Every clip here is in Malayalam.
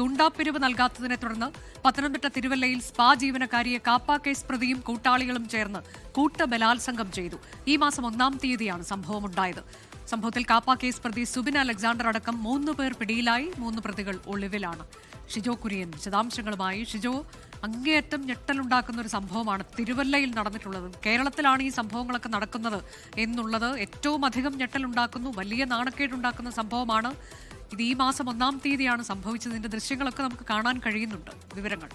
ഗുണ്ടാപ്പിരിവ് നൽകാത്തതിനെ തുടർന്ന് പത്തനംതിട്ട തിരുവല്ലയിൽ സ്പാ ജീവനക്കാരിയെ കാപ്പ കേസ് പ്രതിയും കൂട്ടാളികളും ചേർന്ന് കൂട്ടബലാത്സംഗം ചെയ്തു. ഈ മാസം ഒന്നാം തീയതിയാണ് സംഭവമുണ്ടായത്. സംഭവത്തിൽ കാപ്പ കേസ് പ്രതി സുബിൻ അലക്സാണ്ടർ അടക്കം മൂന്ന് പേർ പിടിയിലായി. മൂന്ന് പ്രതികൾ ഒളിവിലാണ്. ഷിജോ കുര്യൻ വിശദാംശങ്ങളുമായി. ഷിജോ അങ്ങേയറ്റം ഞെട്ടലുണ്ടാക്കുന്ന ഒരു സംഭവമാണ് തിരുവല്ലയിൽ നടന്നിട്ടുള്ളത്. കേരളത്തിലാണ് ഈ സംഭവങ്ങളൊക്കെ നടക്കുന്നത് എന്നുള്ളത് ഏറ്റവും അധികം ഞെട്ടലുണ്ടാക്കുന്നു. വലിയ നാണക്കേടുണ്ടാക്കുന്ന സംഭവമാണ് ഇത് ഈ മാസം ഒന്നാം തീയതിയാണ് സംഭവിച്ചതിന്റെ ദൃശ്യങ്ങളൊക്കെ നമുക്ക് കാണാൻ കഴിയുന്നുണ്ട്. വിവരങ്ങൾ.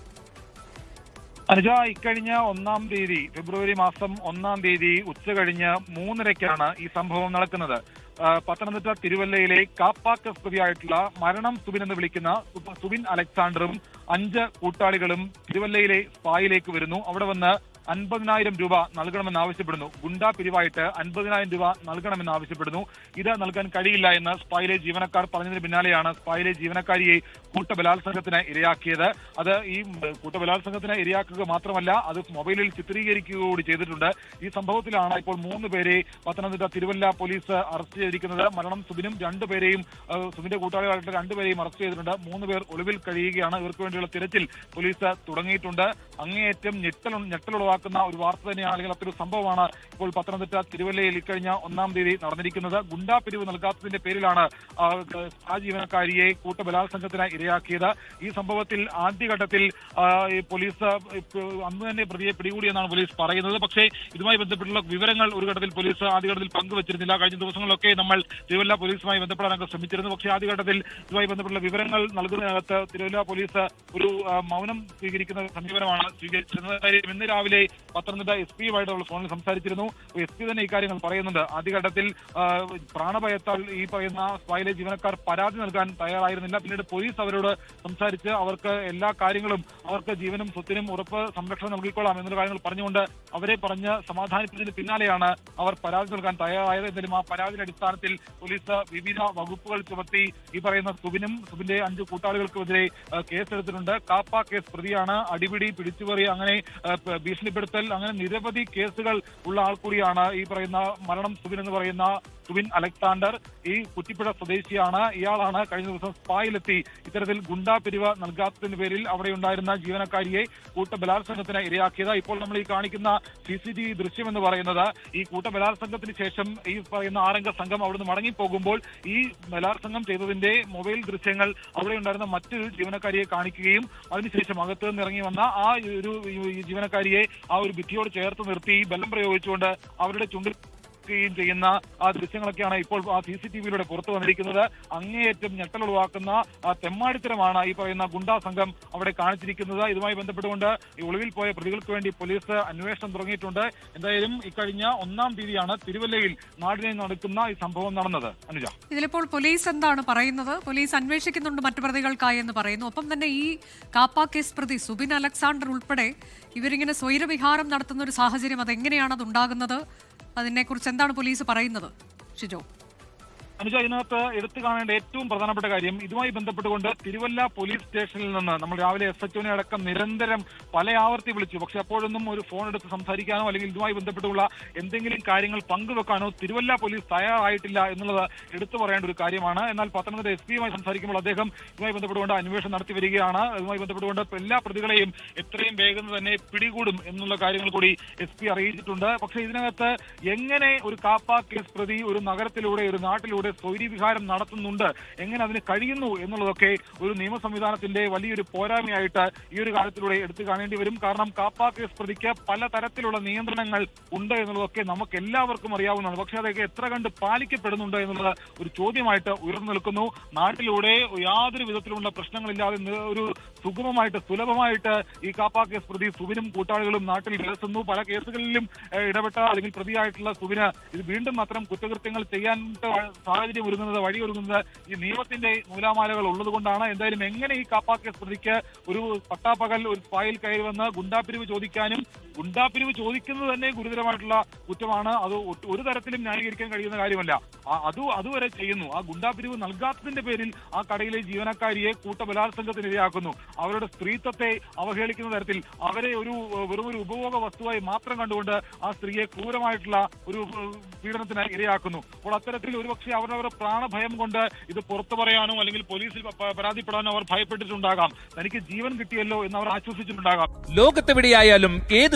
അനുജ ഇക്കഴിഞ്ഞ ഒന്നാം തീയതി ഫെബ്രുവരി മാസം ഒന്നാം തീയതി ഉച്ച കഴിഞ്ഞ് മൂന്നരയ്ക്കാണ് ഈ സംഭവം നടക്കുന്നത്. പത്തനംതിട്ട തിരുവല്ലയിലെ കാപ്പാക്കസ് പ്രതിയായിട്ടുള്ള മരണം സുബിൻ എന്ന് വിളിക്കുന്ന സുബിൻ അലക്സാണ്ടറും അഞ്ച് കൂട്ടാളികളും തിരുവല്ലയിലെ സ്പായിലേക്ക് വരുന്നു. അവിടെ വന്ന് അൻപതിനായിരം രൂപ നൽകണമെന്നാവശ്യപ്പെടുന്നു ഗുണ്ടാ പിരിവായിട്ട് അൻപതിനായിരം രൂപ നൽകണമെന്നാവശ്യപ്പെടുന്നു ഇത് നൽകാൻ കഴിയില്ല എന്ന് സ്പൈലെ ജീവനക്കാർ പറഞ്ഞതിന് പിന്നാലെയാണ് സ്പൈലെ ജീവനക്കാരിയെ കൂട്ടബലാത്സംഗത്തിന് ഇരയാക്കിയത്. അത് ഈ കൂട്ടബലാത്സംഗത്തിന് ഇരയാക്കുക മാത്രമല്ല അത് മൊബൈലിൽ ചിത്രീകരിക്കുക കൂടി ചെയ്തിട്ടുണ്ട്. ഈ സംഭവത്തിലാണ് ഇപ്പോൾ മൂന്ന് പേരെ പത്തനംതിട്ട തിരുവല്ല പോലീസ് അറസ്റ്റ് ചെയ്തിരിക്കുന്നത്. മരണം സുബിനും രണ്ടുപേരെയും പേരെയും സുബിന്റെ കൂട്ടാളികളായിട്ട് രണ്ടുപേരെയും അറസ്റ്റ് ചെയ്തിട്ടുണ്ട്. മൂന്ന് പേർ ഒളിവിൽ കഴിയുകയാണ്. ഇവർക്ക് വേണ്ടിയുള്ള തിരച്ചിൽ പോലീസ് തുടങ്ങിയിട്ടുണ്ട്. അങ്ങേയറ്റം ഞെട്ടൽ ഞെട്ടലുളവാക്കുന്ന ഒരു വാർത്ത തന്നെ ആളുകൾ അതൊരു സംഭവമാണ് ഇപ്പോൾ പത്തനംതിട്ട തിരുവല്ലയിൽ ഇക്കഴിഞ്ഞ ഒന്നാം തീയതി നടന്നിരിക്കുന്നത്. ഗുണ്ടാ പിരിവ് നൽകാത്തതിന്റെ പേരിലാണ് ആ, ജീവനക്കാരിയെ കൂട്ടബലാത്സംഗത്തിന് ഇരയാക്കിയത്. ഈ സംഭവത്തിൽ ആദ്യഘട്ടത്തിൽ പോലീസ് അന്ന് തന്നെ പ്രതിയെ പിടികൂടിയെന്നാണ് പോലീസ് പറയുന്നത്. പക്ഷേ ഇതുമായി ബന്ധപ്പെട്ടുള്ള വിവരങ്ങൾ ഒരു ഘട്ടത്തിൽ പോലീസ് ആദ്യഘട്ടത്തിൽ പങ്കുവച്ചിരുന്നില്ല. കഴിഞ്ഞ ദിവസങ്ങളിലൊക്കെ നമ്മൾ തിരുവല്ല പോലീസുമായി ബന്ധപ്പെടാനൊക്കെ ശ്രമിച്ചിരുന്നു. പക്ഷേ ആദ്യഘട്ടത്തിൽ ഇതുമായി ബന്ധപ്പെട്ടുള്ള വിവരങ്ങൾ നൽകുന്നതിനകത്ത് തിരുവല്ല പോലീസ് ഒരു മൗനം സ്വീകരിക്കുന്ന സമീപനമാണ് സ്വീകരിച്ചിരുന്നത്. ഇന്ന് രാവിലെ പത്തനംതിട്ട എസ് പിയുമായിട്ടുള്ള ഫോണിൽ സംസാരിച്ചിരുന്നു. എസ് പി തന്നെ ഇക്കാര്യങ്ങൾ പറയുന്നുണ്ട്. ആദ്യഘട്ടത്തിൽ പ്രാണഭയത്താൽ ഈ പറയുന്ന സ്പായിലെ ജീവനക്കാർ പരാതി നൽകാൻ തയ്യാറായിരുന്നില്ല. പിന്നീട് പോലീസ് അവരോട് സംസാരിച്ച് അവർക്ക് എല്ലാ കാര്യങ്ങളും അവർക്ക് ജീവനും സ്വത്തിനും ഉറപ്പ് സംരക്ഷണം നൽകിക്കൊള്ളാം എന്നുള്ള കാര്യങ്ങൾ പറഞ്ഞുകൊണ്ട് അവരെ പറഞ്ഞ് സമാധാനിപ്പിച്ചതിന് പിന്നാലെയാണ് അവർ പരാതി നൽകാൻ തയ്യാറായത്. എന്തായാലും ആ പരാതിയുടെ അടിസ്ഥാനത്തിൽ പോലീസ് വിവിധ വകുപ്പുകൾ ചുമത്തി ഈ പറയുന്ന സുബിനും സുബിന്റെ അഞ്ച് കൂട്ടാളികൾക്കുമെതിരെ കേസെടുത്തിട്ടുണ്ട്. കാപ്പ കേസ് പ്രതിയാണ്. അടിപിടി പിടിച്ചുപറി അങ്ങനെ പ- ഭീഷണിപ്പെടുത്തൽ അങ്ങനെ നിരവധി കേസുകൾ ഉള്ള ആൾ കൂടിയാണ് ഈ പറയുന്ന മരണം സുബിൻ എന്ന് പറയുന്ന സുബിൻ അലക്സാണ്ടർ ഈ കുറ്റിപ്പുഴ സ്വദേശിയാണ്. ഇയാളാണ് കഴിഞ്ഞ ദിവസം സ്പായിലെത്തി. ഇത്തരത്തിൽ ഗുണ്ടാ പിരിവ് നൽകാത്തതിന്റെ പേരിൽ അവിടെ ഉണ്ടായിരുന്ന ജീവനക്കാരിയെ കൂട്ടബലാത്സംഗത്തിന് ഇരയാക്കിയത് ഇപ്പോൾ നമ്മൾ ഈ കാണിക്കുന്ന സി സി ടി വി ദൃശ്യം എന്ന് പറയുന്നത്. ഈ കൂട്ടബലാത്സംഗത്തിന് ശേഷം ഈ പറയുന്ന ആറംഗ സംഘം അവിടുന്ന് മടങ്ങിപ്പോകുമ്പോൾ ഈ ബലാത്സംഗം ചെയ്തതിന്റെ മൊബൈൽ ദൃശ്യങ്ങൾ അവിടെ ഉണ്ടായിരുന്ന മറ്റൊരു ജീവനക്കാരിയെ കാണിക്കുകയും അതിനുശേഷം അകത്ത് നിന്ന് ഇറങ്ങി വന്ന ആ ഒരു ജീവനക്കാരിയെ ആ ഒരു ഭിത്തിയോട് ചേർത്ത് നിർത്തി ബലം പ്രയോഗിച്ചുകൊണ്ട് അവരുടെ ചുണ്ടിൽ ുകയും ചെയ്യുന്ന ആ ദൃശ്യങ്ങളൊക്കെയാണ് ഇപ്പോൾ ആ സി സി ടി വിയിലൂടെ പുറത്തു വന്നിരിക്കുന്നത്. അങ്ങേയറ്റം ഞെട്ടലുളവാക്കുന്ന തെമ്മാടിത്തരമാണ് ഈ പറയുന്ന ഗുണ്ടാ സംഘം അവിടെ കാണിച്ചിരിക്കുന്നത്. ഇതുമായി ബന്ധപ്പെട്ടുകൊണ്ട് ഈ ഒളിവിൽ പോയ പ്രതികൾക്ക് വേണ്ടി പോലീസ് അന്വേഷണം തുടങ്ങിയിട്ടുണ്ട്. എന്തായാലും ഇക്കഴിഞ്ഞ ഒന്നാം തീയതിയാണ് തിരുവല്ലയിൽ നാടിനെ നടക്കുന്ന ഈ സംഭവം നടന്നത്. അനുജ. ഇതിലിപ്പോൾ പോലീസ് എന്താണ് പറയുന്നത്? പോലീസ് അന്വേഷിക്കുന്നുണ്ട് മറ്റു പ്രതികൾക്കായി എന്ന് പറയുന്നു. ഒപ്പം തന്നെ ഈ കാപ്പ കേസ് പ്രതി സുബിൻ അലക്സാണ്ടർ ഉൾപ്പെടെ ഇവരിങ്ങനെ സ്വൈരവിഹാരം നടത്തുന്ന ഒരു സാഹചര്യം അതെങ്ങനെയാണ് അത് ഉണ്ടാകുന്നത്? അതിനെക്കുറിച്ച് എന്താണ് പോലീസ് പറയുന്നത്? ഷിജോ. അനുജ ഇതിനകത്ത് എടുത്തു കാണേണ്ട ഏറ്റവും പ്രധാനപ്പെട്ട കാര്യം ഇതുമായി ബന്ധപ്പെട്ടുകൊണ്ട് തിരുവല്ല പോലീസ് സ്റ്റേഷനിൽ നിന്ന് നമ്മൾ രാവിലെ എസ് എച്ച് അടക്കം നിരന്തരം പല ആവർത്തി വിളിച്ചു. പക്ഷെ അപ്പോഴൊന്നും ഒരു ഫോൺ എടുത്ത് സംസാരിക്കാനോ അല്ലെങ്കിൽ ഇതുമായി ബന്ധപ്പെട്ടുള്ള എന്തെങ്കിലും കാര്യങ്ങൾ പങ്കുവെക്കാനോ തിരുവല്ല പോലീസ് തയ്യാറായിട്ടില്ല എന്നുള്ളത് എടുത്തു പറയേണ്ട ഒരു കാര്യമാണ്. എന്നാൽ പത്തനംതിട്ട എസ് പിയുമായി സംസാരിക്കുമ്പോൾ അദ്ദേഹം ഇതുമായി ബന്ധപ്പെട്ടുകൊണ്ട് അന്വേഷണം നടത്തി വരികയാണ്. ഇതുമായി ബന്ധപ്പെട്ടുകൊണ്ട് എല്ലാ പ്രതികളെയും എത്രയും വേഗം തന്നെ പിടികൂടും എന്നുള്ള കാര്യങ്ങൾ കൂടി എസ് പി അറിയിച്ചിട്ടുണ്ട്. പക്ഷേ ഇതിനകത്ത് എങ്ങനെ ഒരു കാപ്പ കേസ് പ്രതി ഒരു നഗരത്തിലൂടെ ഒരു നാട്ടിലൂടെ സ്വൈരി വിഹാരം നടത്തുന്നുണ്ട്. എങ്ങനെ അതിന് കഴിയുന്നു എന്നുള്ളതൊക്കെ ഒരു നിയമ സംവിധാനത്തിന്റെ വലിയൊരു പോരായ്മയായിട്ട് ഈ ഒരു കാലത്തിലൂടെ എടുത്തു കാണേണ്ടി വരും. കാരണം കാപ്പ കേസ് പ്രതിക്ക് പല തരത്തിലുള്ള നിയന്ത്രണങ്ങൾ ഉണ്ട് എന്നുള്ളതൊക്കെ നമുക്ക് എല്ലാവർക്കും അറിയാവുന്നതാണ്. പക്ഷെ അതൊക്കെ എത്ര കണ്ട് പാലിക്കപ്പെടുന്നുണ്ട് എന്നുള്ളത് ഒരു ചോദ്യമായിട്ട് ഉയർന്നു നിൽക്കുന്നു. നാട്ടിലൂടെ യാതൊരു വിധത്തിലുള്ള പ്രശ്നങ്ങളില്ലാതെ ഒരു സുഗമമായിട്ട് സുലഭമായിട്ട് ഈ കാപ്പ കേസ് പ്രതി സുബിനും കൂട്ടാളികളും നാട്ടിൽ വിലസുന്നു പല കേസുകളിലും ഇടപെട്ട അല്ലെങ്കിൽ പ്രതിയായിട്ടുള്ള സുബിന് ഇത് വീണ്ടും അത്തരം കുറ്റകൃത്യങ്ങൾ ചെയ്യാൻ സാഹചര്യം ഒരുങ്ങുന്നത് വഴിയൊരുങ്ങുന്നത് ഈ നിയമത്തിന്റെ നൂലാമാലകൾ ഉള്ളതുകൊണ്ടാണ് എന്തായാലും എങ്ങനെ ഈ കാപ്പാക്കേസ് പ്രതിക്ക് ഒരു പട്ടാപ്പകൽ ഒരു ഫയൽ കയറി വന്ന് ഗുണ്ടാപിരിവ് ചോദിക്കാനും ഗുണ്ടാപ്പിരിവ് ചോദിക്കുന്നത് തന്നെ ഗുരുതരമായിട്ടുള്ള കുറ്റമാണ്. അത് ഒരു തരത്തിലും ന്യായീകരിക്കാൻ കഴിയുന്ന കാര്യമല്ല. അത് അതുവരെ ചെയ്യുന്നു. ആ ഗുണ്ടാപ്പിരിവ് നൽകാത്തതിന്റെ പേരിൽ ആ കടയിലെ ജീവനക്കാരിയെ കൂട്ടബലാത്സംഗത്തിന് ഇരയാക്കുന്നു അവരുടെ സ്ത്രീത്വത്തെ അവഹേളിക്കുന്ന തരത്തിൽ അവരെ ഒരു വെറും ഒരു ഉപഭോഗ വസ്തുവായി മാത്രം കണ്ടുകൊണ്ട് ആ സ്ത്രീയെ ക്രൂരമായിട്ടുള്ള ഒരു പീഡനത്തിന് ഇരയാക്കുന്നു. അപ്പോൾ അത്തരത്തിൽ ഒരുപക്ഷെ അവരവരുടെ പ്രാണഭയം കൊണ്ട് ഇത് പുറത്തു പറയാനോ അല്ലെങ്കിൽ പോലീസിൽ പരാതിപ്പെടാനോ അവർ ഭയപ്പെട്ടിട്ടുണ്ടാകാം. തനിക്ക് ജീവൻ കിട്ടിയല്ലോ എന്ന് അവർ ആശ്വസിച്ചിട്ടുണ്ടാകാം. ലോകത്തെവിടെയായാലും ഏത്